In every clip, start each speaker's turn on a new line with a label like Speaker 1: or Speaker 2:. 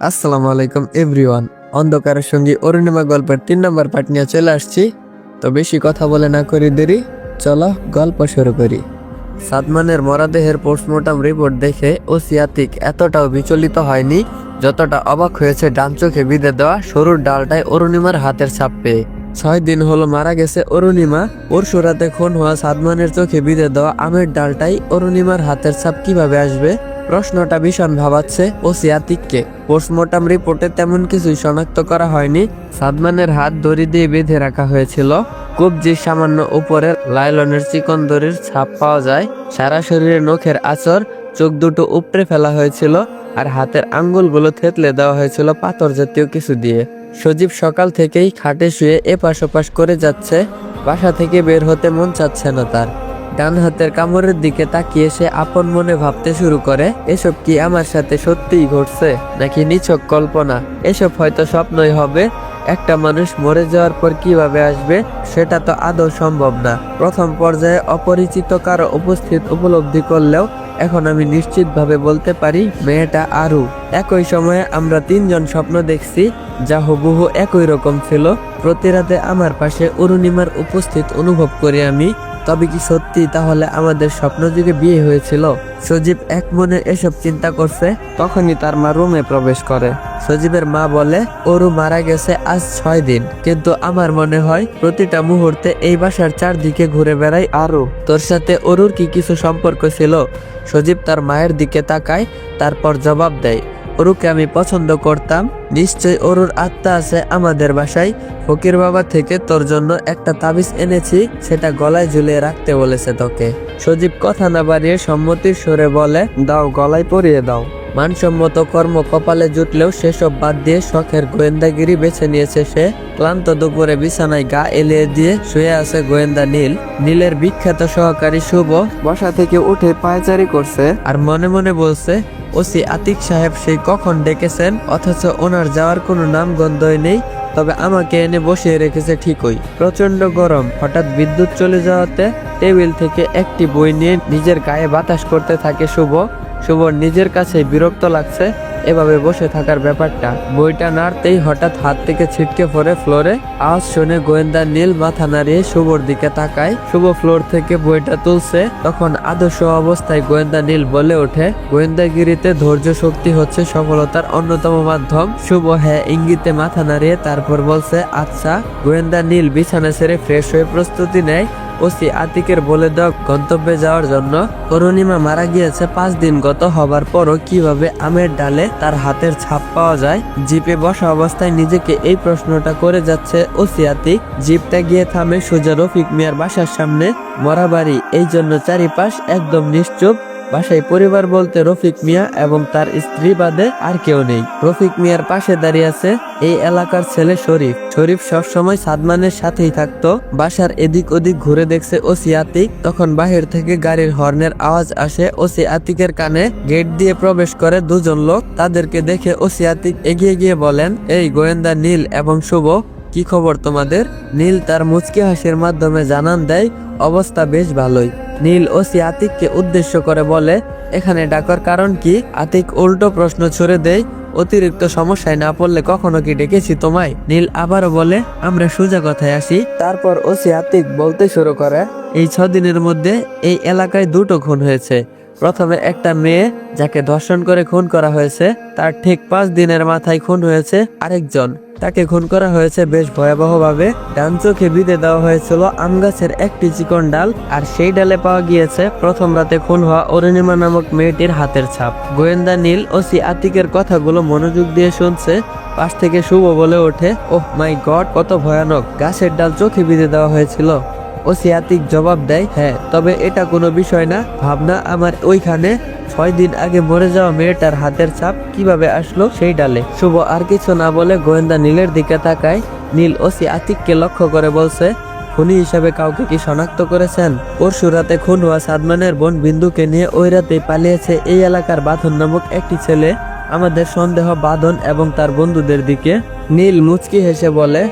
Speaker 1: আসসালামু আলাইকুম, এভরিওয়ান। অন্ধকারের সঙ্গী অরুণিমা গল্পের তিন নম্বর পার্ট নিয়ে চলে আসছি। তো বেশি কথা বলে না করি, দেরি। চলো গল্প শুরু করি। সাদমানের মরাদেহের পোস্টমর্টম রিপোর্ট দেখে ও সিয়াতিক এতটাও বিচলিত হয়নি, যতটা অবাক হয়েছে ডান চোখে বিঁধে দেওয়া সরুর ডালটায় অরুণিমার হাতের ছাপ পেয়ে। ছয় দিন হলো মারা গেছে অরুণিমা। পরশু রাতে খুন হওয়া সাদমানের চোখে বিঁধে দেওয়া আমের ডালটাই অরুণিমার হাতের ছাপ কীভাবে আসবে? প্রশ্নটা ভীষণ ভাবাচ্ছে ও সিয়াতিককে পোস্টমর্টম রিপোর্টে তেমন কিছুই শনাক্ত করা হয়নি। সাদমানের হাত দড়ি দিয়ে বেঁধে রাখা হয়েছিল। কবজির সামান্য উপরে লাইলনের চিকন দড়ির ছাপ পাওয়া যায়। সারা শরীরে নখের আচর চোখ দুটো উপড়ে ফেলা হয়েছিল আর হাতের আঙ্গুলগুলো থেতলে দেওয়া হয়েছিল পাথর জাতীয় কিছু দিয়ে। সজীব সকাল থেকেই খাটে শুয়ে এপাশ ওপাশ করে যাচ্ছে। বাসা থেকে বের হতে মন চাচ্ছে না তার। ডান হাতের কামড়ের দিকে তাকিয়ে সে আপন মনে ভাবতে শুরু করে, এসব কি আমার সাথে সত্যিই ঘটছে? নাকি নিছক কল্পনা? এসব হয়তো স্বপ্নই হবে। একটা মানুষ মরে যাওয়ার পর কীভাবে আসবে, সেটা তো আদৌ সম্ভব না। প্রথম পর্যায়ে অপরিচিত কারও উপস্থিত উপলব্ধি করলেও এখন আমি নিশ্চিতভাবে বলতে পারি, মেয়েটা আরু। একই সময়ে আমরা তিনজন স্বপ্ন দেখছি, যা হুবহু একই রকম ছিল। প্রতি রাতে আমার পাশে অরুণিমার উপস্থিত অনুভব করি আমি তবে কি সত্যি তাহলে আমাদের স্বপ্ন যুগে বিয়ে হয়েছিল? সজীব এক মনে এসব চিন্তা করছে। তখনই তার মা রুমে প্রবেশ করে। সজীবের মা বলে অরু মারা গেছে আজ ছয় দিন। কিন্তু আমার মনে হয় প্রতিটা মুহূর্তে এই বাসার চারদিকে ঘুরে বেড়াই আরও। তোর সাথে অরুর কি কিছু সম্পর্ক ছিল? সজীব তার মায়ের দিকে তাকায় তারপর জবাব দেয় অরুকে আমি পছন্দ করতাম। নিশ্চয় অরুর আত্মা আছে আমাদের বাসায়। ফকির বাবা থেকে তোর জন্য একটা তাবিজ এনেছি, সেটা গলায় ঝুলিয়ে রাখতে বলেছে তোকে। সজীব কথা না বাড়িয়ে সম্মতির সুরে বলে, দাও, গলায় পরিয়ে দাও। মানসম্মত কর্ম কপালে জুটলেও সেসব বাদ দিয়ে শখের গোয়েন্দাগিরি বেছে নিয়েছে সে। ক্লান্ত দুপুরে বিছানায় গা এলিয়ে দিয়ে শুয়ে আছে গোয়েন্দা নীল। নীলের বিখ্যাত সহকারী শুভ বসা থেকে উঠে পায়চারি করছে আর মনে মনে বলছে, ওসি আতিক সাহেব সেই কখন ডেকেছেন? অথচ ওনার যাওয়ার কোনো নাম গন্ধই নেই, তবে আমাকে এনে বসিয়ে রেখেছে ঠিকই। প্রচণ্ড গরম। হঠাৎ বিদ্যুৎ চলে যাওয়াতে টেবিল থেকে একটি বই নিয়ে নিজের গায়ে বাতাস করতে থাকে শুভ। শুভর নিজের কাছে বিরক্ত লাগছে। এভাবে বসে থাকার ব্যাপারটা। বইটা নাড়তেই হঠাৎ হাত থেকে ছিটকে পড়ে ফ্লোরে। আওয়াজ শুনে গোয়েন্দা নীল মাথা নাড়িয়ে শুভর দিকে তাকায়। শুভ ফ্লোর থেকে বইটা তুলছে। তখন আদর্শ অবস্থায় গোয়েন্দা নীল বলে ওঠে, গোয়েন্দাগিরিতে ধৈর্য শক্তি হচ্ছে সফলতার অন্যতম মাধ্যম। শুভ হ্যাঁ ইঙ্গিতে মাথা নাড়িয়ে তারপর বলছে আচ্ছা। গোয়েন্দা নীল বিছানা ছেড়ে ফ্রেশ হয়ে প্রস্তুতি নেয়। ওসি আতিকের বলে দেওয়া গন্তব্যে যাওয়ার জন্য অরুণিমা মারা গিয়েছে পাঁচ দিন গত হবার পরও কীভাবে আমের ডালে তার হাতের ছাপ পাওয়া যায়? জিপে বসা অবস্থায় নিজেকে এই প্রশ্নটা করে যাচ্ছে ওসি আতিক। জিপটা গিয়ে থামে সোজা রফিক মিয়ার বাসার সামনে। মরাবাড়ি, এই জন্য চারিপাশ একদম নিশ্চুপ। বাসায় পরিবার বলতে রফিক মিয়া এবং তার স্ত্রী বাদে আর কেউ নেই। রফিক মিয়ার পাশে দাঁড়িয়ে আছে এই এলাকার ছেলে শরীফ। শরীফ সবসময় সাদমানের সাথেই থাকতো। বাসার এদিক ওদিক ঘুরে দেখছে ওসি আতিক। তখন বাহির থেকে গাড়ির হর্নের আওয়াজ আসে। ওসি আতিকের কানে গেট দিয়ে প্রবেশ করে দুজন লোক। তাদেরকে দেখে ওসি আতিক এগিয়ে গিয়ে বলেন, এই গোয়েন্দা নীল এবং শুভ, কি খবর তোমাদের? নীল তার মুচকি হাসির মাধ্যমে জানান দেয়, অবস্থা বেশ ভালোই। নীল ওসি আতিককে উদ্দেশ্য করে বলে, এখানে ডাকার কারণ কি? আতিক উল্টো প্রশ্ন ছুড়ে দেয়, অতিরিক্ত সমস্যায় না পড়লে কখনো কি ডেকেছি তোমায়? নীল আবারও বলে, আমরা সোজা কথায় আসি। তারপর ওসি আতিক বলতে শুরু করে, এই ছ দিনের মধ্যে এই এলাকায় দুটো খুন হয়েছে। প্রথমে একটা মেয়ে, যাকে ধর্ষণ করে খুন করা হয়েছে, তার ঠিক পাঁচ দিনের মাথায় খুন হয়েছে আরেকজন। তাকে খুন করা হয়েছে বেশ ভয়াবহভাবে। ডান চোখে বিঁধে দেওয়া হয়েছিল আম গাছের একটি চিকন ডাল, আর সেই ডালে পাওয়া গিয়েছে প্রথম রাতে খুন হওয়া অরুণিমা নামক মেয়েটির হাতের ছাপ। গোয়েন্দা নীল ও সি আতিকের কথাগুলো মনোযোগ দিয়ে শুনছে, পাশ থেকে শুভ বলে ওঠে, ওহ মাই গড, কত ভয়ানক, গাছের ডাল চোখে বিঁধে দেওয়া হয়েছিল। ও সিয়াতিক জবাব দেয় হ্যাঁ তবে এটা কোনো বিষয় না, ভাবনা আমার ওইখানে। ছয় দিন আগে মরে যাওয়া মেয়েটার হাতের ছাপ কীভাবে আসলো সেই ডালে? শুভ আর কিছু না বলে গোয়েন্দা নীলের দিকে তাকায়। নীল ওসি আতিককে লক্ষ্য করে বলছে, খুনি হিসাবে কাউকে কি শনাক্ত করেছেন? পরশু রাতে খুন হওয়া সাদমানের বোন বিন্দুকে নিয়ে ওই রাতে পালিয়েছে এই এলাকার বাঁধন নামক একটি ছেলে। আমাদের সন্দেহ বাঁধন এবং তার বন্ধুদের দিকে। নীল মুচকি হেসে বলে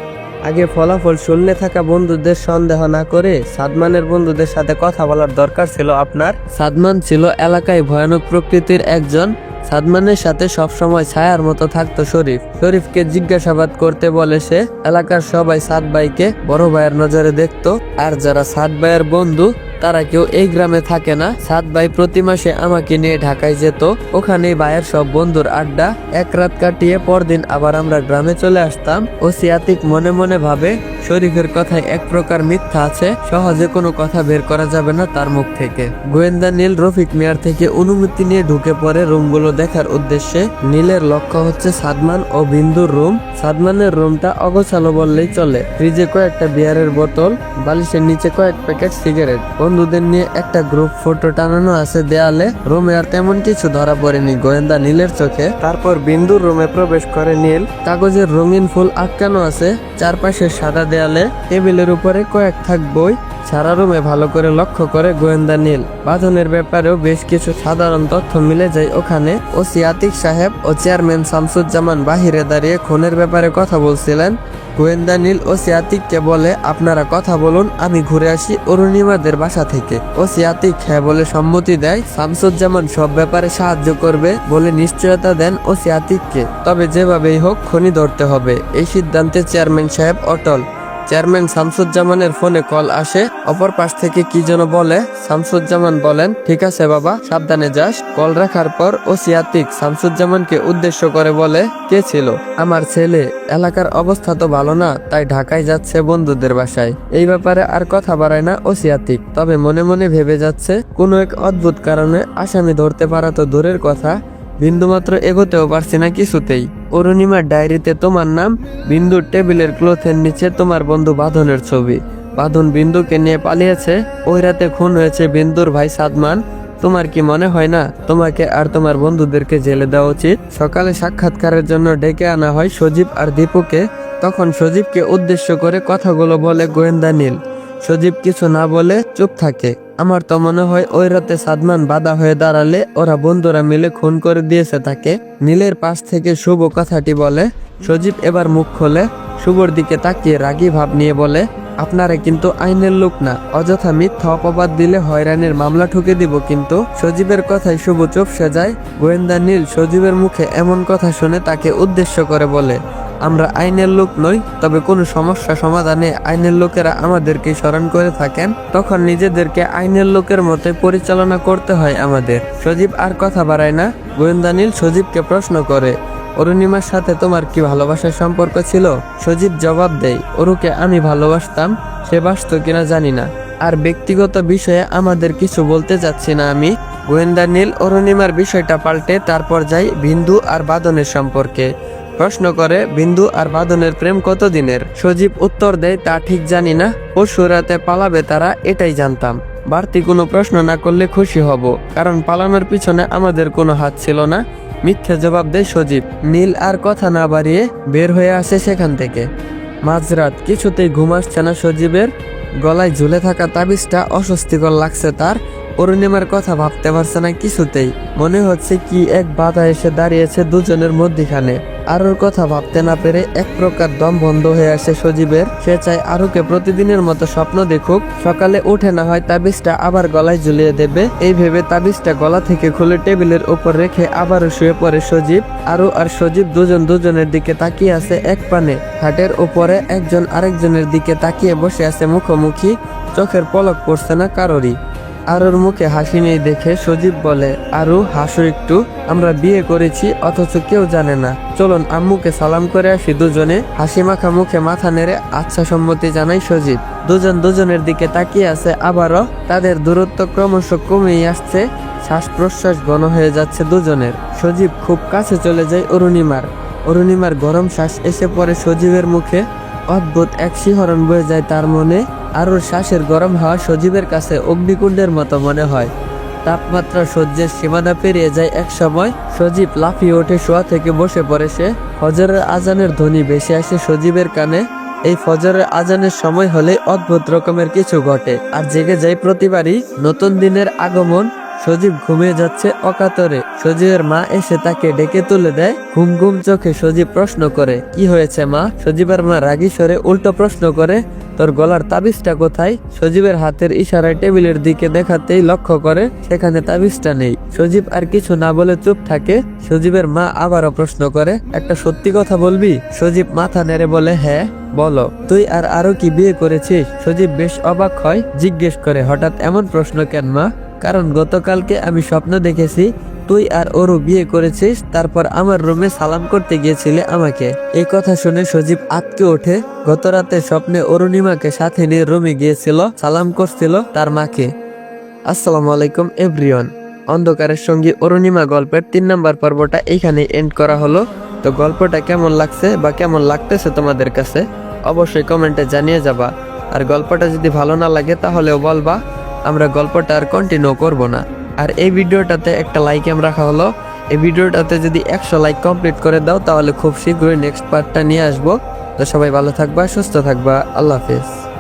Speaker 1: আগে ফলাফল শূন্য থাকা বন্ধুদের সন্দেহ না করে সাদমানের বন্ধুদের সাথে কথা বলার দরকার ছিল আপনার। সাদমান ছিল এলাকায় ভয়ানক প্রকৃতির একজন। সাদমানের সাথে সবসময় ছায়ার মতো থাকতো শরীফ। শরীফকে জিজ্ঞাসাবাদ করতে বলে সে, এলাকার সবাই সাদ ভাইকে বড় ভাইয়ের নজরে দেখত। আর যারা সাদ ভাইয়ের বন্ধু তারা কেউ এই গ্রামে থাকে না। সাত ভাই প্রতি মাসে আমাকে নিয়ে ঢাকায় যেত। ওখানে ভাইয়ের সব বন্ধুর আড্ডা। এক রাত কাটিয়ে পরদিন আবার আমরা গ্রামে চলে আসতাম। ও সিয়াতিক মনে মনে ভাবে শরীফের কথায় এক প্রকার মিথ্যা আছে, সহজে কোনো কথা বের করা যাবে না তার মুখ থেকে। গোয়েন্দা নীল রফিক মিয়ার থেকে অনুমতি নিয়ে ঢুকে পড়ে রুমগুলো দেখার উদ্দেশ্যে। নীলের লক্ষ্য হচ্ছে সাদমান ও বিন্দুর রুম। সাদমানের রুমটা অগোছালো বললেই চলে। ফ্রিজে কয়েকটা বিয়ারের বোতল, বালিশের নিচে কয়েক প্যাকেট সিগারেট। বন্ধুদের নিয়ে একটা গ্রুপ ফটো টানানো আছে দেয়ালে। রুমে আর তেমন কিছু ধরা পড়েনি গোয়েন্দা নীলের চোখে। তারপর বিন্দুর রুমে প্রবেশ করে নীল। কাগজের রঙিন ফুল আটকানো আছে। চারপাশে সাদা দেয়ালে টেবিলের উপরে কয়েক থাক বই, সারা রুমে ভালো করে লক্ষ্য করে গোয়েন্দা নীল। বাঁধনের ব্যাপারেও বেশ কিছু সাধারণ তথ্য মিলে যায়। ওখানে ও সিয়াতিক সাহেব ও চেয়ারম্যান শামসুজ্জামান বাহিরে দাঁড়িয়ে খুনের ব্যাপারে কথা বলছিলেন। গোয়েন্দা নীল ও সিয়াতিককে বলে, আপনারা কথা বলুন, আমি ঘুরে আসি অরুণিমাদের বাসা থেকে। ও সিয়াতিক হ্যাঁ বলে সম্মতি দেয়। শামসুজ্জামান, সব ব্যাপারে সাহায্য করবে বলে নিশ্চয়তা দেন ও সিয়াতিককে তবে যেভাবেই হোক, খনি ধরতে হবে। এই সিদ্ধান্তে চেয়ারম্যান সাহেব অটল। চেয়ারম্যান শামসুজ্জামানের ফোনে কল আসে, অপর পাশ থেকে কি যেন বলে, শামসুজ্জামান বলেন, ঠিক আছে বাবা, সাবধানে যাস। কল রাখার পর ও সিয়াতিক শামসুজ্জামানকে উদ্দেশ্য করে বলে, কে ছিল? আমার ছেলে, এলাকার অবস্থা তো ভালো না, তাই ঢাকায় যাচ্ছে বন্ধুদের বাসায়। এই ব্যাপারে আর কথা বাড়ায় না ও সিয়াতিক তবে মনে মনে ভেবে যাচ্ছে, কোনো এক অদ্ভুত কারণে আসামি ধরতে পারা তো দূরের কথা বিন্দুমাত্র এগোতেও পারছি না কিছুতেই। অরুণিমার ডায়েরিতে তোমার নাম, বিন্দুর টেবিলের ক্লোথের নিচে তোমার বন্ধু বাঁধনের ছবি। বাঁধন বিন্দুকে নিয়ে পালিয়েছে, ওই রাতে খুন হয়েছে বিন্দুর ভাই সাদমান। তোমার কি মনে হয় না, তোমাকে আর তোমার বন্ধুদেরকে জেলে দেওয়া উচিত? সকালে সাক্ষাৎকারের জন্য ডেকে আনা হয় সজীব আর দীপুকে। তখন সজীবকে উদ্দেশ্য করে কথাগুলো বলে গোয়েন্দা নীল। সজীব কিছু না বলে চুপ থাকে। আমার তো মনে হয় ওই রাতে সাদমান বাধা হয়ে দাঁড়ালে ওরা বন্ধুরা মিলে খুন করে দিয়েছে তাকে। নীলের পাশ থেকে শুভ কথাটি বলে, সজীব এবার মুখ খোলে, শুভর দিকে তাকিয়ে রাগী ভাব নিয়ে বলে, আপনারা কিন্তু আইনের লোক না, অযথা মিথ্যা অপবাদ দিলে হয়রানির মামলা ঠুকে দিব কিন্তু। সজীবের কথায় শুভ চুপসে যায়। গোয়েন্দা নীল সজীবের মুখে এমন কথা শুনে তাকে উদ্দেশ্য করে বলে আমরা আইনের লোক নই, তবে কোনো সমস্যা সমাধানে আইনের লোকেরা আমাদেরকে স্মরণ করে থাকেন। তখন নিজেদেরকে আইনের লোকের মতে পরিচালনা করতে হয় আমাদের। সজীব আর কথা বাড়ায় না। গোয়েন্দা নীল সজীবকে প্রশ্ন করে, অরুণিমার সাথে তোমার কি ভালোবাসার সম্পর্ক ছিল? সজীব জবাব দেয়, অরুকে আমি ভালোবাসতাম, সে বাসত কিনা জানি না। আর ব্যক্তিগত বিষয়ে আমাদের কিছু বলতে চাচ্ছি না আমি। গোয়েন্দা নীল অরুণিমার বিষয়টা পাল্টে তারপর যাই বিন্দু আর বাদনের সম্পর্কে। প্রশ্ন করে, বিন্দু আর বাদনের প্রেম কতদিনের সজীব উত্তর দেয়, তা ঠিক জানি না। পরশু রাতে পালাবে তারা, এটাই জানতাম। বাড়তি কোনো প্রশ্ন না করলে খুশি হব, কারণ পালানোর পিছনে আমাদের কোনো হাত ছিল না। মিথ্যে জবাব দেয় সজীব, নীল আর কথা না বাড়িয়ে বের হয়ে আসে সেখান থেকে। মাঝরাত কিছুতেই ঘুম আসছে না সজীবের। গলায় ঝুলে থাকা তাবিজটা অস্বস্তিকর লাগছে তার। অরুণিমার কথা ভাবতে পারছে না কিছুতেই। মনে হচ্ছে কি এক বাধা এসে দাঁড়িয়েছে দুজনের মধ্যিখানে। আরুর কথা ভাবতে না পেরে এক প্রকার দম বন্ধ হয়ে আসে সজীবের। সে চায় আরুকে প্রতিদিনের মতো স্বপ্ন দেখুক। সকালে উঠে না হয় তাবিজটা আবার গলায় ঝুলিয়ে দেবে। এই ভেবে তাবিজটা গলা থেকে খুলে টেবিলের উপর রেখে আবারও শুয়ে পড়ে সজীব। আরু আর সজীব দুজন দুজনের দিকে তাকিয়ে আছে এক পানে। খাটের উপরে একজন আরেকজনের দিকে তাকিয়ে বসে আছে মুখোমুখি। চোখের পলক পড়ছে না কারোরই। আরুর মুখে হাসি নেই দেখে সজীব বলে, আরু, হাসো একটু, আমরা বিয়ে করেছি, অথচ কেউ জানে না। চলুন, আম্মুকে সালাম করে আসি দুজনে। হাসি মাখা মুখে মাথা নেড়ে আচ্ছা সম্মতি জানাই সজীব। দুজন দুজনের দিকে তাকিয়ে আছে আবারও। তাদের দূরত্ব ক্রমশ কমেই আসছে। শ্বাস প্রশ্বাস ঘন হয়ে যাচ্ছে দুজনের। সজীব খুব কাছে চলে যায় অরুণিমার। অরুণিমার গরম শ্বাস এসে পড়ে সজীবের মুখে। অদ্ভুত এক শিহরণ বয়ে যায় তার মনে। আর ওর শ্বাসের গরম হাওয়া সজীবের কাছে অগ্নিকুণ্ডের মতো মনে হয়। তাপমাত্রা সহ্যের সীমানা পেরিয়ে যায় এক সময়। সজীব লাফিয়ে ওঠে শোয়া থেকে বসে পড়ে সে। ফজরের আজানের ধ্বনি ভেসে আসে সজীবের কানে। এই ফজরের আজানের সময় হলে অদ্ভুত রকমের কিছু ঘটে। আর জেগে যায় প্রতিবারই নতুন দিনের আগমন। সজীব ঘুমিয়ে যাচ্ছে অকাতরে। সজীবের মা এসে তাকে ডেকে তুলে দেয়। ঘুম ঘুম চোখে সজীব প্রশ্ন করে, কি হয়েছে মা? সজীবের মা রাগী স্বরে উল্টো প্রশ্ন করে, তোর গলার তাবিজটা কোথায়? সজীবের হাতের ইশারায় টেবিলের দিকে দেখাতেই লক্ষ্য করে, সেখানে তাবিজটা নেই। সজীব আর কিছু না বলে চুপ থাকে। সজীবের মা আবারও প্রশ্ন করে, একটা সত্যি কথা বলবি? সজীব মাথা নেড়ে বলে হ্যাঁ বলো। তুই আর আরও কি বিয়ে করেছিস? সজীব বেশ অবাক হয়, জিজ্ঞেস করে, হঠাৎ এমন প্রশ্ন কেন মা? কারণ গতকালকে আমি স্বপ্ন দেখেছি, তুই আর ওরও বিয়ে করেছিস, তারপর আমার রুমে সালাম করতে গিয়েছিলে আমাকে। এই কথা শুনে সজীব আটকে ওঠে। গত রাতে স্বপ্নে অরুণিমাকে সাথে নিয়ে রুমে গিয়েছিল, সালাম করছিল তার মাকে। আসসালামু আলাইকুম, এভরিওয়ান। অন্ধকারের সঙ্গে অরুণিমা গল্পের তিন নম্বর পর্বটা এইখানে এন্ড করা হলো। তো গল্পটা কেমন লাগছে বা কেমন লাগতেছে তোমাদের কাছে? অবশ্যই কমেন্টে জানিয়ে যাবা। আর গল্পটা যদি ভালো না লাগে তাহলেও বলবা। আমরা গল্পটা আর কন্টিনিউ করব না। আর এই ভিডিওটাতে একটা লাইক এম রাখা হলো। এই ভিডিওটাতে যদি একশো লাইক কমপ্লিট করে দাও, তাহলে খুব শীঘ্রই নেক্সট পার্টটা নিয়ে আসব। তো সবাই ভালো থাকবা, সুস্থ থাকবা। আল্লাহ হাফেজ।